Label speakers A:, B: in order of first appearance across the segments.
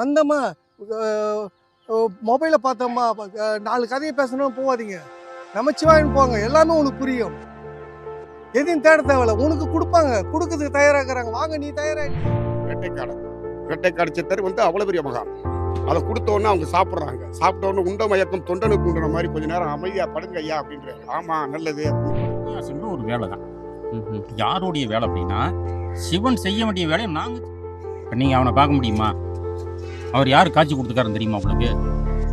A: வந்தோமா? மொபைலை பார்த்தோமா? நாலு கதையை பேசணும் போகாதீங்க நமச்சிவாயின்னு போங்க எல்லாமே உனக்கு புரியும். எதையும் தேட தேவையில்ல. உனக்கு கொடுப்பாங்க. கொடுக்கறதுக்கு தயாராகிறாங்க. வாங்க நீ தயாராக
B: வேட்டைக்காரன். வேட்டைக்காடு சித்தர் வந்து அவ்வளோ பெரிய மகான். அதை கொடுத்த உடனே அவங்க சாப்பிட்றாங்க. சாப்பிட்ட உடனே உண்ட மயக்கம் தொண்டனுக்கு உண்டுற மாதிரி கொஞ்ச நேரம் அமைதியா படுங்க ஐயா அப்படின்றாரு. ஆமா நல்லது
C: சன்னியாசம்ன்ற ஒரு வேலை தான். யாருடைய வேலை அப்படின்னா சிவன் செய்ய வேண்டிய வேலையை நாங்க இப்ப நீங்க அவனை பார்க்க முடியுமா? அவர் யார் காட்சி கொடுத்துருக்காருன்னு தெரியுமா உங்களுக்கு?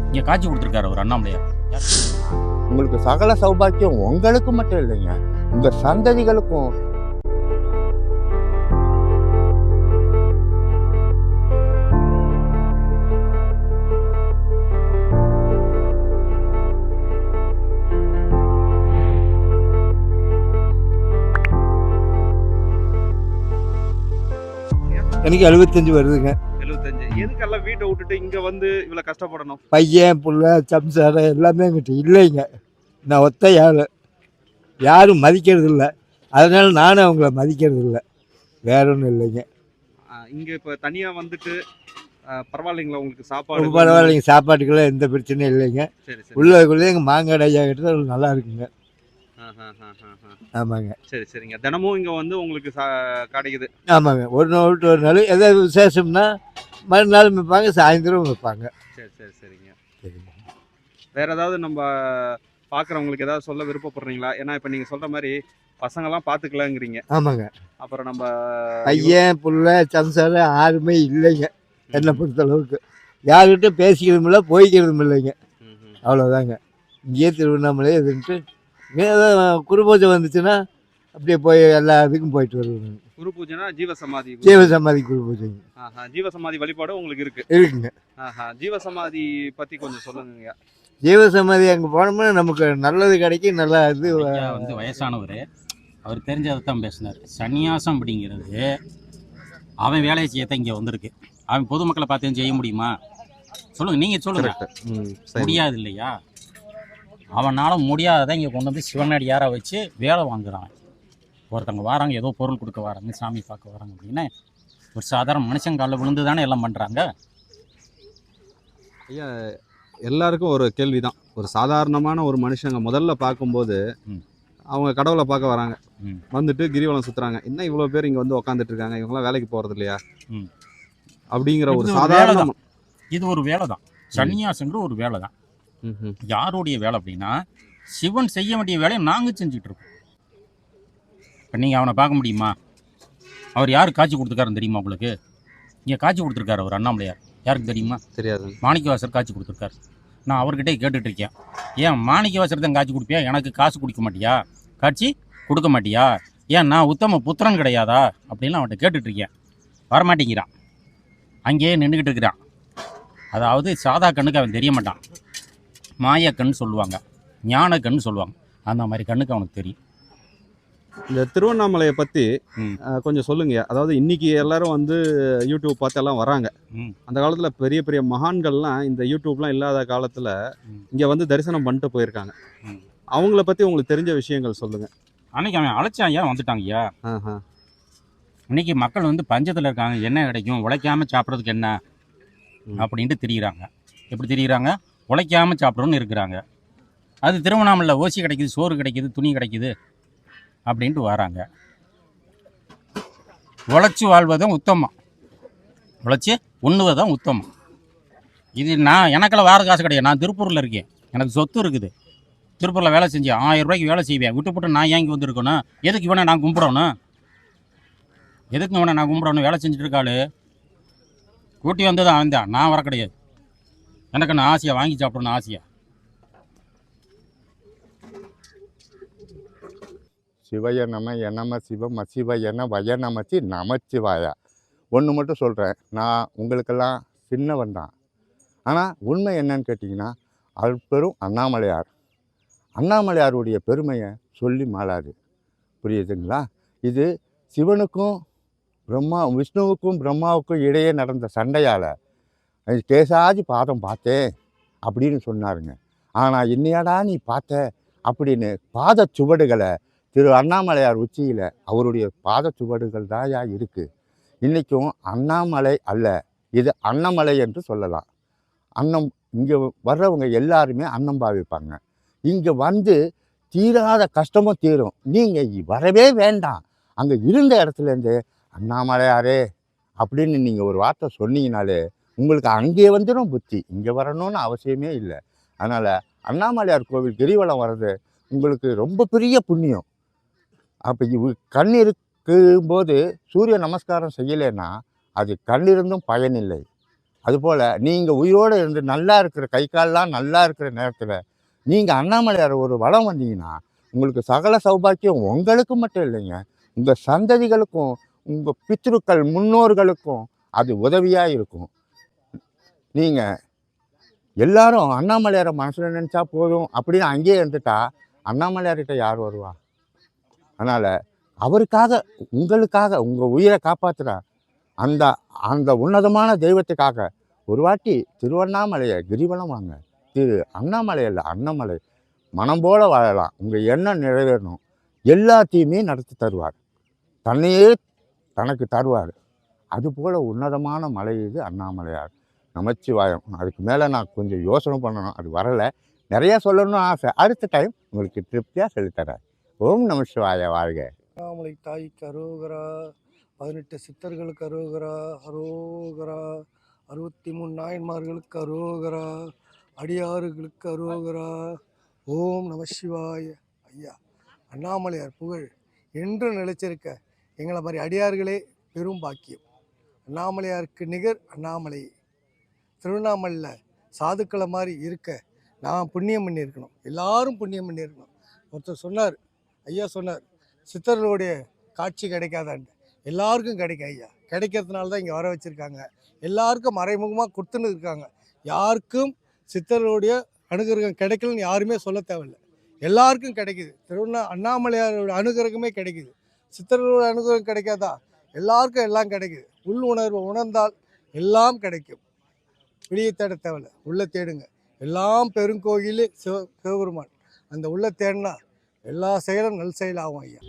C: இங்க காட்சி கொடுத்துருக்காரு அவர் அண்ணாமலையார்?
D: உங்களுக்கு சகல சௌபாக்கியம் உங்களுக்கு மட்டும் இல்லைங்க. உங்க சந்ததிகளுக்கும். எனக்கு எழுபத்தஞ்சு வருதுங்க.
E: எதுக்கெல்லாம் வீட்டை விட்டுட்டு இங்க வந்து இவ்வளவு கஷ்டப்படணும்?
D: பையன் புள்ள சம்சாரம் எல்லாமே என்கிட்ட இல்லைங்க. நான் ஒத்த ஆள் யாரும் மதிக்கிறது இல்லை அதனால நானும் அவங்கள மதிக்கிறது இல்லை வேற ஒன்றும் இல்லைங்க.
E: இங்க இப்ப தனியா வந்துட்டு பரவாயில்லைங்களா உங்களுக்கு சாப்பாடு?
D: பரவாயில்லைங்க. சாப்பாட்டுக்கெல்லாம் எந்த பிரச்சனையும் இல்லைங்க. உள்ளதுக்குள்ளே எங்கள் மாங்காடு ஐயா கிட்ட நல்லா இருக்குங்க. ஆமாங்க.
E: சரி சரிங்க. தினமும் இங்க வந்து உங்களுக்கு கிடைக்குது.
D: ஆமாங்க. ஒரு நாள் விட்டு ஒரு நாள் ஏதாவது விசேஷம்னா மறுநாள் வைப்பாங்க சாயந்தரம் வைப்பாங்க
E: சரி சரி சரிங்க. வேற ஏதாவது நம்ம பாக்குறவங்களுக்கு ஏதாவது சொல்ல விருப்பப்படுறீங்களா? ஏன்னா இப்ப நீங்க சொல்ற மாதிரி பசங்கெல்லாம் பாத்துக்கலாங்கிறீங்க.
D: ஆமாங்க.
E: அப்புறம் நம்ம
D: பையன் புள்ள சம்சாரம் யாருமே இல்லைங்க. என்னை பொறுத்தளவுக்கு. யார்கிட்ட பேசிக்கிறதும் இல்லை போய்க்கிறதும் இல்லைங்க. அவ்வளோதாங்க இங்கேயே திருவண்ணாமலை இதுன்ட்டு இங்கே ஏதோ குரு பூஜை வந்துச்சுன்னா அப்படியே போய் எல்லா இதுக்கும் போயிட்டு வருவாங்க
E: குரு பூஜைனா ஜீவ சமாதி
D: ஜீவ சமாதி குரு பூஜைங்க
E: ஆஹா, ஜீவ சமாதி வழிபாடு உங்களுக்கு இருக்கு.
D: இருக்குங்க.
E: ஆஹா, ஜீவ சமாதி பத்தி கொஞ்சம் சொல்லுங்க
D: ஜீவ சமாதி அங்கே போனோம்னா நமக்கு நல்லது கிடைக்கும் நல்லா இது
C: வந்து வயசானவர். அவர் தெரிஞ்சதை தான் பேசினார். சன்னியாசம் அப்படிங்கிறது அவன் வேலையை செய்யத்தான் இங்கே வந்திருக்கு. அவன் பொதுமக்களை பார்த்து செய்ய முடியுமா? சொல்லுங்க நீங்க சொல்லுங்க. முடியாது இல்லையா? அவனால முடியாததை இங்கே கொண்டு வந்து சிவனடியாரை வச்சு வேலை வாங்குறான். ஒருத்தவங்க வராங்க ஏதோ பொருள் கொடுக்க வராங்க சாமி பார்க்க வராங்க அப்படின்னு. ஒரு சாதாரண மனுஷன் காலில் விழுந்து தானே எல்லாம் பண்ணுறாங்க
E: ஐயா எல்லாருக்கும் ஒரு கேள்விதான். ஒரு சாதாரணமான ஒரு மனுஷங்க முதல்ல பார்க்கும்போது. அவங்க கடவுளை பார்க்க வராங்க. வந்துட்டு கிரிவலம் சுத்துறாங்க. என்ன இவ்வளவு பேர் இங்க வந்து உக்காந்துட்டு இருக்காங்க. இவங்கெல்லாம் வேலைக்கு போறது இல்லையா. அப்படிங்கிற ஒரு சாதாரண.
C: இது ஒரு வேலை தான் சன்னியாசங்கிற ஒரு வேலை தான். யாருடைய வேலை அப்படின்னா சிவன் செய்ய வேண்டிய வேலையை நாங்கள் செஞ்சுட்டு இருக்கோம். இப்போ நீங்கள் அவனை பார்க்க முடியுமா? அவர் யார் காட்சி கொடுத்துருக்காருன்னு தெரியுமா உங்களுக்கு? இங்கே காட்சி கொடுத்துருக்காரு அவர் அண்ணாமலையார். யாருக்கு தெரியுமா?
E: தெரியாது.
C: மாணிக்கவாசர் காட்சி கொடுத்துருக்காரு. நான் அவர்கிட்டே கேட்டுட்டு இருக்கேன் ஏன் மாணிக்கவாசர் தான் காட்சி கொடுப்பியா? எனக்கு காசு கொடுக்க மாட்டியா? காட்சி கொடுக்க மாட்டியா? ஏன் நான் உத்தம புத்திரன் கிடையாதா? அப்படின்னு அவன்கிட்ட கேட்டுட்டு இருக்கேன் வரமாட்டேங்கிறான். அங்கேயே நின்றுக்கிட்டு இருக்கிறான். அதாவது சாதா கண்ணுக்கு அவன் தெரிய மாட்டான். மாய கண் சொல்லுவாங்க. ஞான கண் சொல்லுவாங்க. அந்த மாதிரி கண்ணுக்கு அவனுக்கு தெரியும்.
E: இந்த திருவண்ணாமலையை. அஹ், கொஞ்சம் சொல்லுங்க அதாவது இன்னைக்கு எல்லாரும் வந்து யூடியூப் பார்த்து எல்லாம் வராங்க. அந்த காலத்துல பெரிய பெரிய மகான்கள்லாம் இந்த யூடியூப்லாம் இல்லாத காலத்துல. இங்க வந்து தரிசனம் பண்ணிட்டு போயிருக்காங்க. அவங்கள பத்தி உங்களுக்கு தெரிஞ்ச விஷயங்கள் சொல்லுங்க
C: அன்னைக்கு அவன் அழைச்சான் ஐயா வந்துட்டாங்க ஐயா. இன்னைக்கு மக்கள் வந்து பஞ்சத்தில் இருக்காங்க என்ன கிடைக்கும் உழைக்காம சாப்பிட்றதுக்கு என்ன. அப்படின்ட்டு திரியிறாங்க எப்படி திரியிறாங்க உழைக்காம சாப்பிட்றோன்னு இருக்கிறாங்க அது திருவண்ணாமலை ஓசி கிடைக்குது சோறு கிடைக்குது துணி கிடைக்குது அப்படின்ட்டு வராங்க. உழைச்சி வாழ்வதும் உத்தமம். உழைச்சி உண்ணுவதும் உத்தமம். இது நான் எனக்கெல்லாம் வேறு காசு கிடையாது. நான் திருப்பூரில் இருக்கேன். எனக்கு சொத்து இருக்குது. திருப்பூரில் வேலை செஞ்சேன் ஆயிரம் ரூபாய்க்கு வேலை செய்வேன். விட்டு போட்டு நான் ஏங்கி வந்திருக்கணும்? எதுக்கு இவனை நான் கும்பிடணும்? எதுக்கு இவனை நான் கும்பிடணும்? வேலை செஞ்சுட்டு இருக்காளு. கூட்டி வந்தது அவன் தான் நான் வர கிடையாது. எனக்கு நான் ஆசையாக வாங்கி சாப்பிடணும் ஆசையாக
D: சிவய நம எனம சிவம் சிவய என வய நமச்சி நமச்சிவாயா. ஒன்று மட்டும் சொல்கிறேன் நான் உங்களுக்கெல்லாம் சின்னவன் தான். ஆனால் உண்மை என்னன்னு கேட்டிங்கன்னா அற்பெரும் அண்ணாமலையார். அண்ணாமலையாருடைய பெருமையை சொல்லி மாளாது. புரியுதுங்களா? இது சிவனுக்கும் பிரம்மா விஷ்ணுவுக்கும் பிரம்மாவுக்கும் இடையே நடந்த சண்டையால் கேசாஜி பாதம் பார்த்தேன் அப்படின்னு சொன்னாருங்க. ஆனால் என்னையாடா நீ பார்த்த? அப்படின்னு பாத சுவடுகளை திரு அண்ணாமலையார் உச்சியில் அவருடைய பாத சுவடுகள் தாயா இருக்குது இன்றைக்கும் அண்ணாமலை அல்ல இது அன்னமலை என்று சொல்லலாம். அன்னம் இங்கே வர்றவங்க எல்லாருமே அன்னம் பாவிப்பாங்க. இங்கே வந்து தீராத கஷ்டமும் தீரும். நீங்கள் வரவே வேண்டாம். அங்கே இருந்த இடத்துலேருந்து அண்ணாமலையாரே அப்படின்னு நீங்கள் ஒரு வார்த்தை சொன்னீங்கனாலே உங்களுக்கு அங்கே வந்துடும் புத்தி. இங்கே வரணும்னு அவசியமே இல்லை. அதனால் அண்ணாமலையார் கோவில் கிரிவலம் வர்றது உங்களுக்கு ரொம்ப பெரிய புண்ணியம். அப்போ இவ் கண் இருக்கும்போது சூரிய நமஸ்காரம் செய்யலைன்னா அது கண்ணிருந்தும் பயனில்லை. அதுபோல் நீங்கள் உயிரோடு இருந்து நல்லா இருக்கிற கை கால்லாம் நல்லா இருக்கிற நேரத்தில் நீங்கள் அண்ணாமலையார் ஒரு வளம் வந்தீங்கன்னா உங்களுக்கு சகல சௌபாக்கியம் உங்களுக்கு மட்டும் இல்லைங்க. உங்கள் சந்ததிகளுக்கும் உங்கள் பித்ருக்கள் முன்னோர்களுக்கும் அது உதவியாக இருக்கும். நீங்கள் எல்லாரும் அண்ணாமலையாரை மனசில் நினச்சா போதும் அப்படின்னு அங்கேயே இருந்துட்டா அண்ணாமலையார்கிட்ட யார் வருவா? அதனால் அவருக்காக உங்களுக்காக உங்கள் உயிரை காப்பாற்றுற அந்த அந்த உன்னதமான தெய்வத்துக்காக ஒரு வாட்டி திருவண்ணாமலையை கிரிவலம் வாங்க. திரு அண்ணாமலை இல்லை அண்ணாமலை. மனம் போல வாழலாம். உங்கள் எண்ணம் நிறைவேறணும். எல்லாத்தையுமே நடத்தி தருவார். தன்னையே தனக்கு தருவார். அதுபோல் உன்னதமான மலை இது அண்ணாமலையார். நமச்சிவாயம். அதுக்கு மேலே நான் கொஞ்சம் யோசனை பண்ணணும். அது வரலை. நிறையா சொல்லணும்னு ஆசை. அடுத்த டைம் உங்களுக்கு திருப்தியாக சொல்லித்தரேன் ஓம் நமச்சிவாய வாழ்க.
A: அண்ணாமலை தாய்க்கு அரோகரா பதினெட்டு சித்தர்களுக்கு அரோகரா அரோகரா. அறுபத்தி மூணு நாயன்மார்களுக்கு அரோகரா அடியாறுகளுக்கு அரோகரா. ஓம் நம சிவாய. ஐயா அண்ணாமலையார் புகழ் என்று நிலைச்சிருக்க எங்களை மாதிரி அடியார்களே பெரும் பாக்கியம். அண்ணாமலையாருக்கு நிகர் அண்ணாமலை. திருவண்ணாமலையில் சாதுக்களை மாதிரி இருக்க நான் புண்ணியம் பண்ணியிருக்கணும். எல்லாரும் புண்ணியம் பண்ணியிருக்கணும். ஒருத்தர் சொன்னார் ஐயா சொன்னார் சித்தர்களுடைய காட்சி கிடைக்காதான்ட்டு எல்லாருக்கும் கிடைக்கும் ஐயா. கிடைக்கிறதுனால தான் இங்கே வர வச்சுருக்காங்க. எல்லாருக்கும் மறைமுகமாக கொடுத்துன்னு இருக்காங்க. யாருக்கும் சித்தர்களுடைய அனுகிரகம் கிடைக்கலன்னு யாருமே சொல்ல தேவையில்ல. எல்லாருக்கும் கிடைக்குது. திருவண்ணா அண்ணாமலையாரோட அனுகிரகமே கிடைக்குது. சித்தர்களோட அனுகிரகம் கிடைக்காதா? எல்லாருக்கும் எல்லாம் கிடைக்குது. உள் உணர்வை உணர்ந்தால் எல்லாம் கிடைக்கும். வெளியே தேட தேவையில்ல. உள்ளே தேடுங்க. எல்லாம் பெருங்கோயில் சிவ சிவபெருமான். அந்த உள்ள தேடினா எல்லா செயலும் நல் செயலாகும் ஐயா.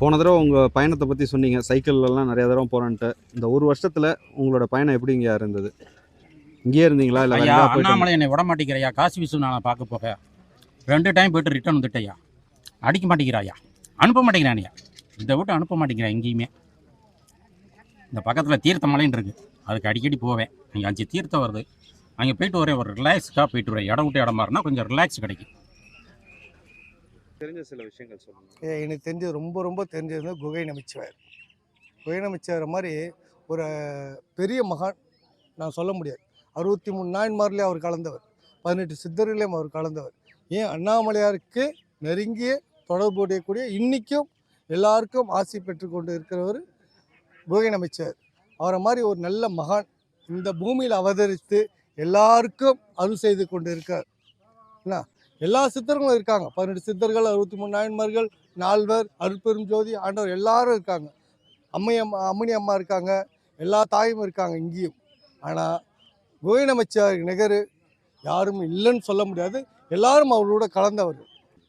E: போன தடவை உங்கள் பயணத்தை பற்றி சொன்னீங்க. சைக்கிள்லாம் நிறைய தடவை போகிறேன்ட்டு இந்த ஒரு வருஷத்தில் உங்களோட பயணம் எப்படிங்க இருந்தது? இங்கேயே இருந்தீங்களா? இல்லை
C: ஐயா அண்ணாமலை என்னை விட மாட்டேங்கிறையா காசி விசு நான் பார்க்க போக. ரெண்டு டைம் போயிட்டு ரிட்டர்ன் வந்துட்டேயா அடிக்க மாட்டேங்கிறாயா அனுப்ப மாட்டேங்கிறானியா இதை விட்டு அனுப்ப மாட்டேங்கிறேன் எங்கேயுமே. இந்த பக்கத்தில் தீர்த்த மலைன்னு இருக்கு. அதுக்கு அடிக்கடி போவேன். அங்கே அஞ்சு தீர்த்தம் வருது. அங்கே போயிட்டு வரேன். ஒரு ரிலாக்ஸ்க்காக போயிட்டு வரேன். இடம் விட்டு இடம் மாறினா கொஞ்சம் ரிலாக்ஸ் கிடைக்கும்.
E: தெரிஞ்ச சில விஷயங்கள் சொல்லுங்கள்
A: ஏ, எனக்கு தெரிஞ்சது ரொம்ப ரொம்ப தெரிஞ்சது வந்து குகை நமச்சிவாயர் குகை நமச்சிவாயர் மாதிரி ஒரு பெரிய மகான் நான் சொல்ல முடியாது. அறுபத்தி மூணு நாயன்மார்லேயும் அவர் கலந்தவர். பதினெட்டு சித்தர்களையும் அவர் கலந்தவர். ஏன் அண்ணாமலையாருக்கு நெருங்கிய தொடர்புடையக்கூடிய இன்றைக்கும் எல்லாருக்கும் ஆசை பெற்று கொண்டு இருக்கிறவர் குகை நமைச்சார் அவரை மாதிரி ஒரு நல்ல மகான் இந்த பூமியில் அவதரித்து எல்லாருக்கும் அருள் செய்து கொண்டு இருக்கார் என்ன? எல்லா சித்தர்களும் இருக்காங்க. பதினெட்டு சித்தர்கள் அறுபத்தி மூணு நாயன்மார்கள் நால்வர் அருட்பெரும் ஜோதி ஆண்டவர் எல்லாரும் இருக்காங்க. அம்மை அம்மா அம்மணி அம்மா இருக்காங்க. எல்லா தாயும் இருக்காங்க இங்கேயும். ஆனால் கோயினமைச்சார் நிகர் யாரும் இல்லைன்னு சொல்ல முடியாது. எல்லாரும் அவரோட கலந்தவர்.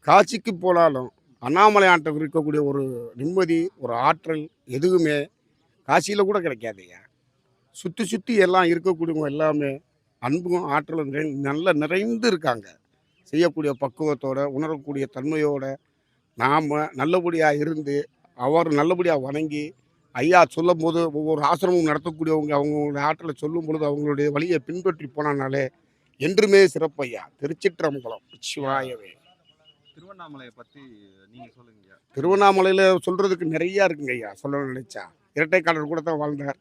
B: காட்சிக்கு போனாலும் அண்ணாமலை ஆண்டவர் இருக்கக்கூடிய ஒரு நிம்மதி ஒரு ஆற்றல் எதுவுமே காசியில் கூட கிடைக்காதுங்க சுற்றி சுற்றி எல்லாம் இருக்கக்கூடியவங்க எல்லாமே அன்பும் ஆற்றலும் நிறை நல்ல நிறைந்து இருக்காங்க. செய்யக்கூடிய பக்குவத்தோட உணரக்கூடிய தன்மையோட நாம் நல்லபடியாக இருந்து அவர் நல்லபடியாக வணங்கி ஐயா சொல்லும் போது ஒவ்வொரு ஆசிரமம் நடத்தக்கூடியவங்க அவங்களுடைய ஆற்றலை சொல்லும் பொழுது அவங்களுடைய வழியை பின்பற்றி போனானாலே என்றுமே சிறப்பையா? திருச்சிற்றம்பலம் சிவாயவே.
E: திருவண்ணாமலையை பற்றி நீங்கள் சொல்லுங்க
B: திருவண்ணாமலையில் சொல்கிறதுக்கு நிறையா இருக்குங்க ஐயா சொல்ல நினைச்சா. இரட்டைக்காடர் கூட தான் வாழ்ந்தார்.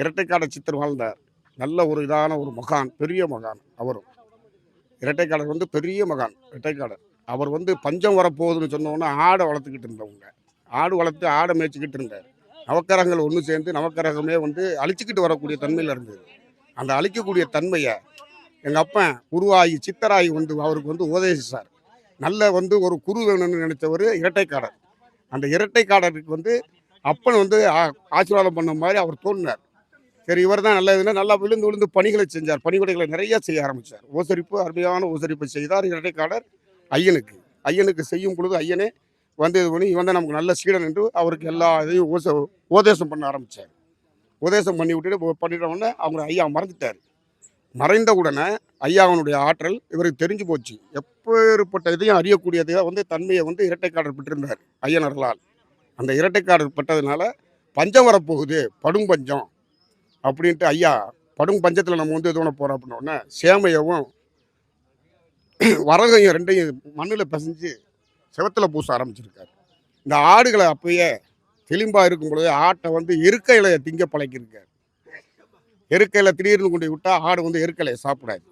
B: இரட்டைக்காட சித்தர் வாழ்ந்தார். நல்ல ஒரு இதான ஒரு மகான் பெரிய மகான் அவரும். இரட்டைக்காடர் வந்து பெரிய மகான் இரட்டைக்காடர் அவர் வந்து பஞ்சம் வரப்போகுதுன்னு சொன்னோன்னா ஆடை வளர்த்துக்கிட்டு இருந்தவங்க. ஆடு வளர்த்து ஆடை மேய்ச்சிக்கிட்டு இருந்தார். நவக்கரங்கள் ஒன்று சேர்ந்து நவக்கரகமே வந்து அழிச்சிக்கிட்டு வரக்கூடிய தன்மையில் இருந்தது. அந்த அழிக்கக்கூடிய தன்மையை எங்கள் அப்பன் உருவாகி சித்தராகி வந்து அவருக்கு வந்து உபதேசிச்சார். நல்ல வந்து ஒரு குரு வேணும்னு நினைச்சவர் இரட்டைக்காடர் அந்த இரட்டைக்காடருக்கு வந்து அப்பன் வந்து ஆசீர்வாதம் பண்ண மாதிரி அவர் தோன்றினார் சரி இவர் தான் நல்ல இதுன்னா நல்லா விழுந்து விழுந்து பணிகளை செஞ்சார். பணிவிடைகளை நிறைய செய்ய ஆரம்பித்தார் ஓசரிப்பு அருமையான ஓசரிப்பு செய்தார் இரட்டைக்காடர் ஐயனுக்கு. ஐயனுக்கு செய்யும் பொழுது ஐயனே வந்து இது பண்ணி இவன் தான் நமக்கு நல்ல சீடன் என்று அவருக்கு எல்லா இதையும் ஓச உபதேசம் பண்ண ஆரம்பித்தார் உபதேசம் பண்ணி விட்டுட்டு பண்ணிட்ட உடனே அவங்க ஐயா மறந்துட்டார். மறைந்த உடனே ஐயாவனுடைய ஆற்றல் இவருக்கு தெரிஞ்சு போச்சு. எப்பேற்பட்ட இதையும் அறியக்கூடியதை வந்து தன்மையை வந்து இரட்டைக்காரர் பெற்றிருந்தார் ஐயனர்களால் அந்த இரட்டைக்காரர் பெற்றதுனால பஞ்சம் வரப்போகுது. படும் பஞ்சம். அப்படின்ட்டு ஐயா படும் பஞ்சத்தில் நம்ம வந்து எதுவும் போகிறோம் அப்படின்னோடனே சேமையவும் வரகையும் ரெண்டையும் மண்ணில் பிசைஞ்சு செவத்தில் பூச ஆரம்பிச்சிருக்காரு. இந்த ஆடுகளை அப்பயே தெளிம்பாக இருக்கும் பொழுது ஆட்டை வந்து எருக்கையில் திங்க பழக்கியிருக்காரு. எருக்கையில் திடீர்னு கொண்டு விட்டால் ஆடு வந்து எருக்கலையை சாப்பிடாது.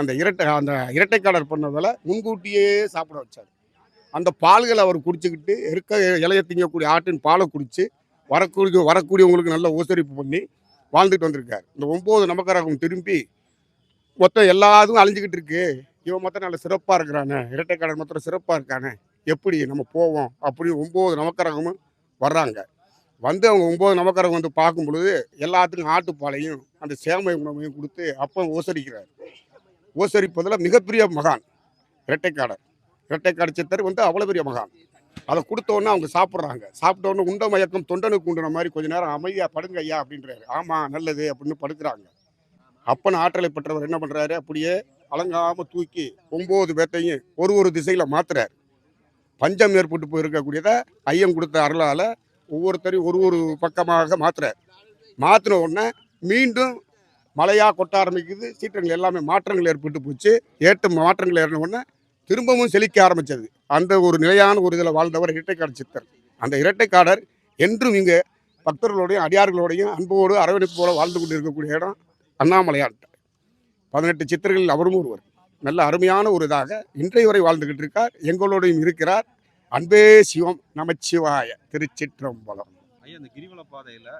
B: அந்த இரட்டை அந்த இரட்டைக்காடர் பண்ணதால் முன்கூட்டியே சாப்பிட வச்சார். அந்த பால்களை அவர் குடிச்சுக்கிட்டு எருக்க இலைய திங்கக்கூடிய ஆட்டின் பாலை குடித்து வரக்கூடிய வரக்கூடியவங்களுக்கு நல்ல உசரிப்பு பண்ணி வாழ்ந்துட்டு வந்திருக்கார். இந்த ஒம்பது நமக்காரகம் திரும்பி மொத்தம் எல்லாத்துக்கும் அழிஞ்சிக்கிட்டு இருக்கு. இவன் மொத்தம் நல்ல சிறப்பாக இருக்கிறானே. இரட்டைக்காரன் மொத்தம் சிறப்பாக இருக்கானே. எப்படி நம்ம போவோம் அப்படின்னு ஒம்பது நமக்கரகமும் வர்றாங்க. வந்து அவங்க ஒம்பது நமக்கரகம் வந்து பார்க்கும் பொழுது எல்லாத்துக்கும் ஆட்டுப்பாலையும் அந்த சேமை உணவையும் கொடுத்து அப்போ ஓசரிக்கிறார். ஓசரிப்பதில் மிகப்பெரிய மகான் இரட்டைக்காடர் இரட்டைக்காடு சித்தர் வந்து அவ்வளோ பெரிய மகான். அதை கொடுத்த அவங்க சாப்பிட்றாங்க. சாப்பிட்டோன்னே உண்ட மயக்கம் தொண்டனுக்கு உண்டுன மாதிரி கொஞ்ச நேரம் அமைதியாக படுங்க ஐயா அப்படின்றாரு. ஆமாம் நல்லது அப்படின்னு படுக்கிறாங்க. அப்பன் ஆற்றலை பெற்றவர் என்ன பண்ணுறாரு அப்படியே அலங்காமல் தூக்கி ஒம்பது பேர்த்தையும் ஒரு ஒரு திசையில் மாத்துறாரு. பஞ்சம் ஏற்பட்டு போயிருக்கக்கூடியதை ஐயம் கொடுத்த அருளால் ஒவ்வொருத்தரையும் ஒரு ஒரு பக்கமாக மாத்துறாரு. மாற்றின உடனே மீண்டும் மழையாக கொட்ட ஆரம்பிக்குது. சீற்றங்கள் எல்லாமே மாற்றங்கள் ஏற்பட்டு போச்சு. ஏற்ற மாற்றங்கள் ஏறின உடனே திரும்பவும் செழிக்க ஆரம்பித்தது அந்த ஒரு நிலையான ஒரு இதில் வாழ்ந்தவர் இரட்டைக்காடு சித்தர். அந்த இரட்டைக்காடர் என்றும் இங்கே பக்தர்களோடையும் அடியார்களோடையும் அன்போடு அரவணைப்போடு வாழ்ந்து கொண்டு இருக்கக்கூடிய இடம் அண்ணாமலையான் பதினெட்டு சித்தர்களில் அவரும் ஒருவர். நல்ல அருமையான ஒரு இதாக இன்றைய வரை வாழ்ந்துக்கிட்டு இருக்கார் எங்களோடையும் இருக்கிறார். அன்பே சிவம் நமச்சிவாய திருச்சிற்றம்பலம்.
E: ஐயா இந்த கிரிவல பாதையில்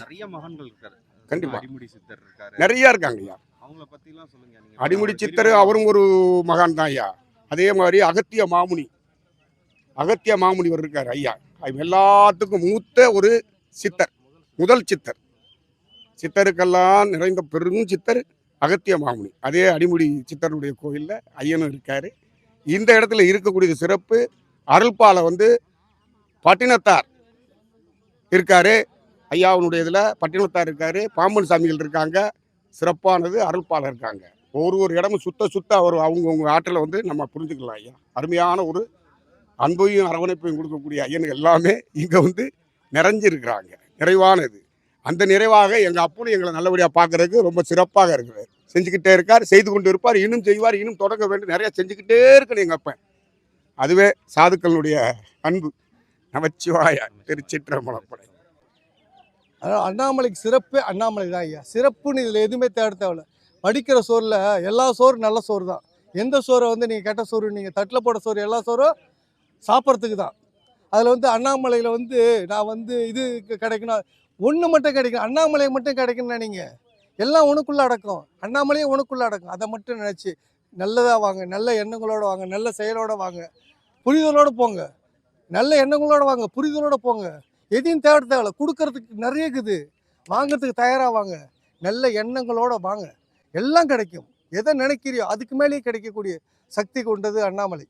E: நிறைய மகன்கள் இருக்காரு.
B: கண்டிப்பா.
E: அடிமுடி சித்தர் இருக்காரு.
B: நிறைய இருக்காங்க ஐயா. அடிமுடி
E: ஒரு
B: சித்தர் அவரும் ஒரு மகான் தான் ஐயா. அதே மாதிரி அகத்திய மாமுனி. அகத்திய மாமுனிவர் இருக்கார் ஐயா. எல்லாத்துக்கும் மூத்த ஒரு சித்தர் முதல் சித்தர். சித்தருக்கெல்லாம் நிறைந்த பெரும் சித்தர் அகத்திய மாமுனி. அதே அடிமுடி சித்தருடைய கோயிலில் ஐயனும் இருக்கார். இந்த இடத்துல இருக்கக்கூடிய சிறப்பு அருள்பாலை வந்து பட்டினத்தார் இருக்காரு. ஐயாவுடைய இதில் பட்டினத்தார் இருக்கார் பாம்பன் சாமிகள் இருக்காங்க சிறப்பானது அருள்பாலர் இருக்காங்க. ஒரு ஒரு இடமும் சுத்த சுத்த அவர் அவங்கவுங்க ஆற்றில் வந்து நம்ம புரிஞ்சுக்கலாம் ஐயா. அருமையான ஒரு அன்பையும் அரவணைப்பையும் கொடுக்கக்கூடிய ஐயனுக்கு எல்லாமே இங்கே வந்து நிறைஞ்சிருக்கிறாங்க. நிறைவானது. அந்த நிறைவாக எங்கள் அப்பனும் எங்களை நல்லபடியாக பார்க்கறதுக்கு ரொம்ப சிறப்பாக இருக்கிறார். செஞ்சுக்கிட்டே இருக்கார் செய்து கொண்டு இருப்பார் இன்னும் செய்வார் இன்னும் தொடங்க வேண்டும் நிறையா செஞ்சுக்கிட்டே இருக்கணும் எங்கள் அப்பன். அதுவே சாதுக்களுடைய அன்பு. நமச்சிவாய திருச்சிற்றம்பலப்படை
A: அதான் அண்ணாமலைக்கு சிறப்பே அண்ணாமலை தான் ஐயா. சிறப்புன்னு இதில் எதுவுமே தேட தேவையில்ல. படிக்கிற சோறில் எல்லா சோறும் நல்ல சோறு தான் எந்த சோறை வந்து நீங்கள் கெட்ட சோறு நீங்கள் தட்டில் போட சோறு எல்லா சோறும் சாப்பிட்றதுக்கு தான். அதில் வந்து அண்ணாமலையில் வந்து நான் வந்து இது கிடைக்கணும். ஒன்று மட்டும் கிடைக்கும் அண்ணாமலை மட்டும் கிடைக்கும்னு நினைங்க எல்லாம் உனக்குள்ளே அடக்கும். அண்ணாமலையும் உனக்குள்ளே அடக்கும். அதை மட்டும் நினச்சி நல்லதாக வாங்க. நல்ல எண்ணங்களோடு வாங்க. நல்ல செயலோடு வாங்க. புரிதலோடு போங்க. நல்ல எண்ணங்களோடு வாங்க. புரிதலோடு போங்க. எதையும் தேட தேவையில்ல. கொடுக்கறதுக்கு நிறைய இருக்குது. வாங்குறதுக்கு தயாராக வாங்க. நல்ல எண்ணங்களோடு வாங்க. எல்லாம் கிடைக்கும். எதை நினைக்கிறியோ அதுக்கு மேலேயே கிடைக்கக்கூடிய சக்தி கொண்டது அண்ணாமலை.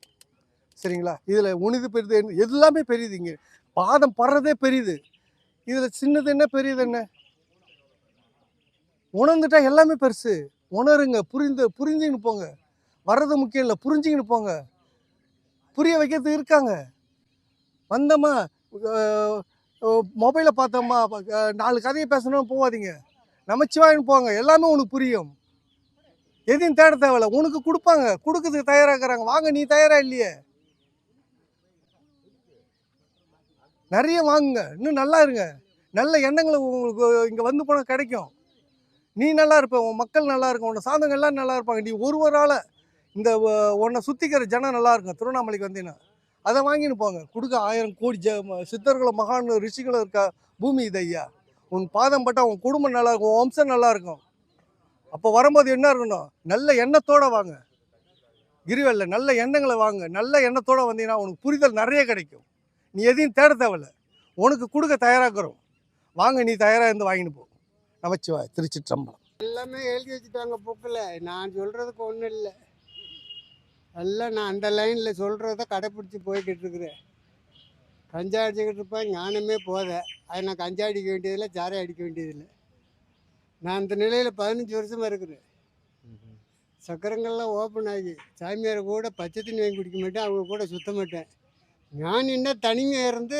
A: சரிங்களா? இதில் உனிது பெரியது என்ன- எல்லாமே பெரியது இங்கே. பாதம் படுறதே பெரியது இதில் சின்னது என்ன பெரியது என்ன? உணர்ந்துட்டா எல்லாமே பெருசு. உணருங்க புரிந்து புரிஞ்சுக்கின்னு போங்க. வர்றது முக்கியம் இல்லை புரிஞ்சுக்கின்னு போங்க. புரிய வைக்கிறது இருக்காங்க. வந்தோமா மொபைலை பார்த்தோமா நாலு கதையை பேசணும் போகாதீங்க நமச்சிவாயின்னு போங்க எல்லாமே உனக்கு புரியும். எதையும் தேட தேவையில்ல உனக்கு கொடுப்பாங்க. கொடுக்கறதுக்கு இருக்கிறாங்க. வாங்க நீ தயாராக இல்லையே? நிறைய வாங்குங்க. இன்னும் நல்லா இருங்க. நல்ல எண்ணங்களை உங்களுக்கு இங்கே வந்து போனால் கிடைக்கும். நீ நல்லா இருப்ப உன் மக்கள் நல்லா இருக்கும் உன்னை சார்ந்தவங்க எல்லாம் நல்லா இருப்பாங்க. நீ ஒருவரால் இந்த உன்னை சுற்றிக்கிற ஜனம் நல்லா இருக்கும். திருவண்ணாமலைக்கு வந்தீங்கன்னா அதை வாங்கின்னு போங்க. கொடுக்க ஆயிரம் கோடி ஜ ம- மகான் ரிஷிகளும் இருக்க பூமி இது ஐயா. உன் பாதம் பட்டா உன் குடும்பம் நல்லா இருக்கும் உன் வம்சம் நல்லா இருக்கும். அப்போ வரும்போது என்ன இருக்கணும்? நல்ல எண்ணத்தோடு வாங்க. கிரிவல்ல நல்ல எண்ணங்களை வாங்க. நல்ல எண்ணத்தோடு வந்தீங்கன்னா உனக்கு புரிதல் நிறைய கிடைக்கும். நீ எதையும் தேட தேவையில்ல. உனக்கு கொடுக்க தயாராக்கிறோம். வாங்க நீ தயாராக இருந்து வாங்கிட்டு போ. நமச்சிவா திருச்சிற்றம்பலம்.
F: எல்லாமே எழுதி வச்சுட்டாங்க புக்கில் நான் சொல்கிறதுக்கு ஒன்றும் இல்லை. எல்லாம் நான் அந்த லைனில் சொல்கிறத கடைப்பிடிச்சி போய்கிட்டு இருக்கிறேன். கஞ்சா அடிச்சுக்கிட்டு இருப்பேன் ஞானமே போத அது நான் கஞ்சா அடிக்க வேண்டியதில்லை சாரை அடிக்க வேண்டியதில்லை. நான் அந்த நிலையில் பதினஞ்சு வருஷமாக இருக்கிறேன். சக்கரங்கள்லாம் ஓப்பன் ஆகி சாமியார் கூட பச்சை தண்ணி வாங்கி குடிக்க மாட்டேன் அவங்க கூட சுத்த மாட்டேன். ஞானின்னா தனிமையாக இருந்து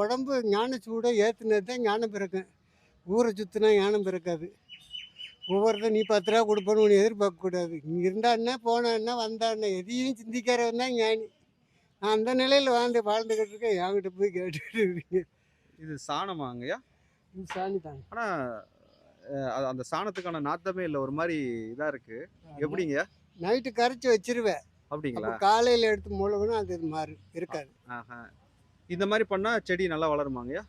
F: உடம்பு ஞான சூடை ஏற்றுனது தான் ஞானம் பிறக்கும். ஊரை சுற்றினா ஞானம் பிறக்காது. ஒவ்வொருத்தர் நீ பத்து ரூபா கொடுப்பேன்னு உன்னை எதிர்பார்க்கக்கூடாது. நீ இருந்தா என்ன போனா என்ன வந்தா என்ன எதையும் சிந்திக்கிறவன் தான் ஞானி. நான் அந்த நிலையில் வாழ்ந்து வாழ்ந்துக்கிட்டு இருக்கேன். என்கிட்ட போய் கேட்டுக்கிட்டு இருக்கீங்க.
E: இது சாணமாங்கய்யா
F: இது சாமி தாங்க
E: ஆனா அஹ், அது- அந்த சாணத்துக்கான நாத்தமே இல்லை. ஒரு மாதிரி இதா இருக்கு. எப்படிங்க?
F: நைட்டு கரைச்சி வச்சிருவேன்.
E: அப்படிங்களா?
F: அப்போ காலையில் எடுத்து முழுகணும் அது இது மாறு இருக்காது.
E: ஆஹா இந்த மாதிரி பண்ணா செடி நல்லா வளருமாங்கய்யா?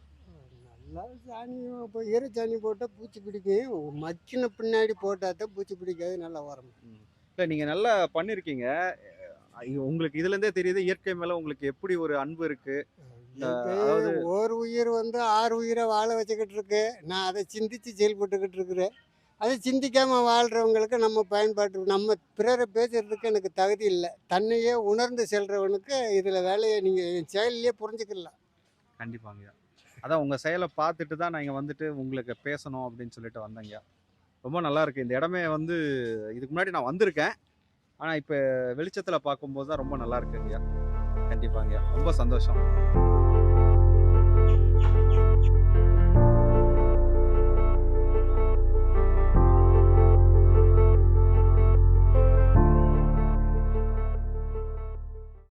F: நல்லா சாணி இப்போ ஈரச்சாணி போட்டால் பூச்சி பிடிக்கும். மக்கின பின்னாடி போட்டால் தான் பூச்சி பிடிக்காது நல்லா வரும்
E: இல்லை நீங்கள் நல்லா பண்ணியிருக்கீங்க உங்களுக்கு இதுலேருந்தே தெரியுது இயற்கை மேலே உங்களுக்கு எப்படி ஒரு அன்பு இருக்கு. அதாவது-
F: ஒரு உயிர் வந்து ஆறு உயிரை வாழ வச்சுக்கிட்டு இருக்கு. நான் அதை சிந்திச்சு செயல்பட்டுக்கிட்டு இருக்கிறேன். அதை சிந்திக்காம வாழ்றவங்களுக்கு நம்ம பயன்பாட்டு நம்ம பிறரை பேசுறதுக்கு எனக்கு தகுதி இல்லை. தன்னையே உணர்ந்து செல்றவனுக்கு இதில் வேலையை நீங்கள் செயலிலே புரிஞ்சுக்கலாம்.
E: கண்டிப்பாங்கய்யா அதான் உங்கள் செயலை பார்த்துட்டு தான் நான் இங்கே வந்துட்டு உங்களுக்கு பேசணும் அப்படின்னு சொல்லிட்டு வந்தேங்க. ரொம்ப நல்லாயிருக்கு இந்த இடமே வந்து இதுக்கு முன்னாடி நான் வந்திருக்கேன். ஆனால் இப்போ வெளிச்சத்தில் பார்க்கும்போது தான் ரொம்ப நல்லா இருக்குங்கய்யா கண்டிப்பாங்க. ரொம்ப சந்தோஷம்.